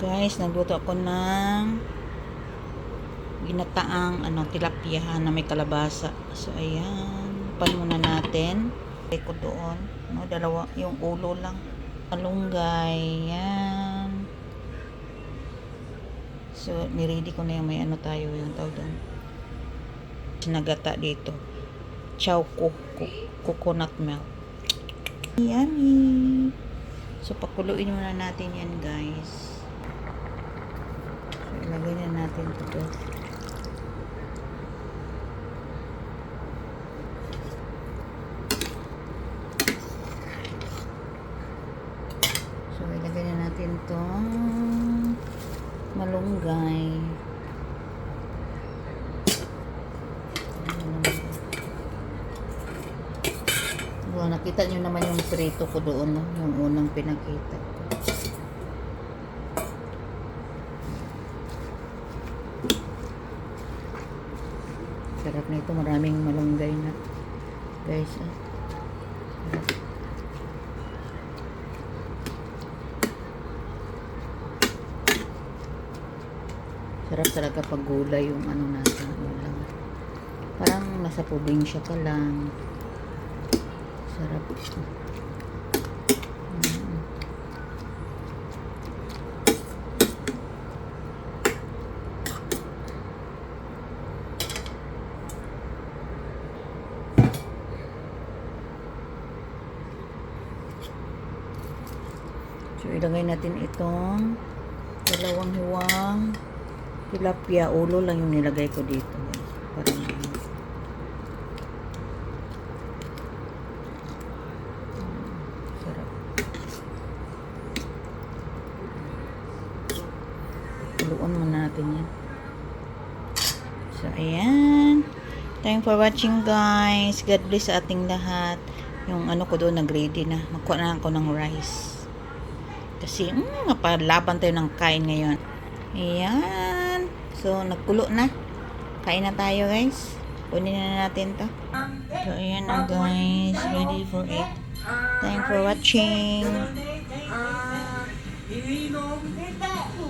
Guys, nagluto ako ng ginataang ano, tilapia na may kalabasa. So, ayan. Pan muna natin. Lagay ko doon. No, dalawa, yung ulo lang. Malunggay. Yan. So, niready ko na yung may ano tayo, yung tawag doon. Sinagata dito. Chow ko, coconut milk. Yummy! So, pakuluin muna natin yan, guys. So, ilagay na natin ito. So, ilagay na natin itong malunggay. Nakita nyo naman yung prito ko doon, yung unang pinakita. Sarap na ito, maraming malunggay na. Guys, ah. Sarap. Talaga pag gulay yung ano natin. Parang nasa probinsya ka lang. Sarap. Mm. So, ilagay natin itong dalawang hiwang tilapia. Ulo lang yung nilagay ko dito. Parang Sarap. Haluan mo natin yan. So, ayan. Thank for watching guys. God bless sa ating lahat. Yung ano ko doon, nag-ready na. Magkuha na ako ng rice. Kasi, mm, napalaban tayo ng kain ngayon. Ayan. So, nagkulo na. Kain na tayo guys. Kunin na natin to. So, ayan na guys. Ready for it. Thanks for watching.